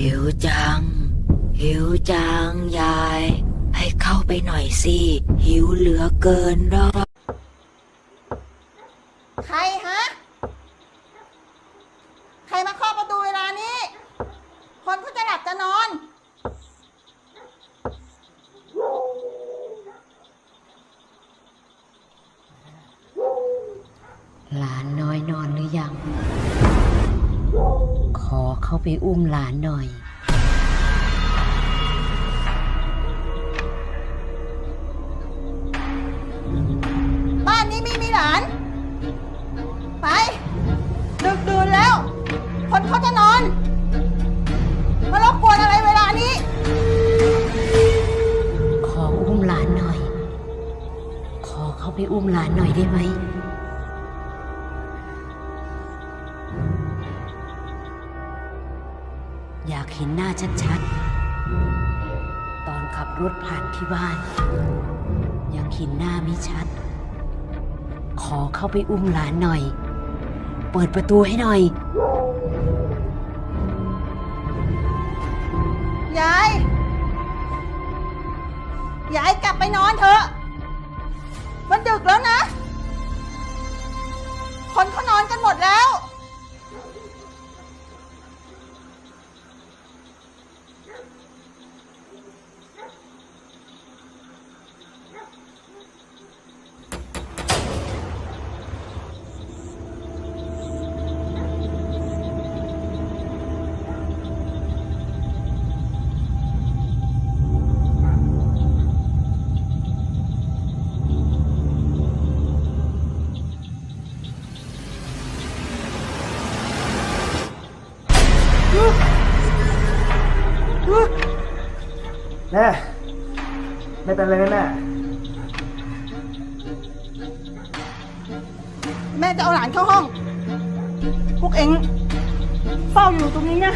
หิวจัง หิวจังยาย ให้เข้าไปหน่อยสิ หิวเหลือเกินรอใครฮะ ใครมาเคาะประตูเวลานี้ คนเขาจะหลับจะนอน หลานน้อยนอนหรือยัง ขอเข้าไปอุ้มหลานหน่อย บ้านนี้ไม่มีหลาน ไป ดึกดื่นแล้ว คนเขาจะนอน มารบกวนอะไรเวลานี้ ขออุ้มหลานหน่อย ขอเข้าไปอุ้มหลานหน่อยได้ไหม อยากเห็นหน้าชัดๆ ตอนขับรถผ่านที่บ้าน ยังเห็นหน้าไม่ชัด ขอเข้าไปอุ้มหลานหน่อย เปิดประตูให้หน่อย ยาย ยายกลับไปนอนเถอะ มันดึกแล้วนะ แม่ไม่เป็นไรนะแม่ แม่จะเอาหลานเข้าห้อง พวกเอ็งเฝ้าอยู่ตรงนี้นะ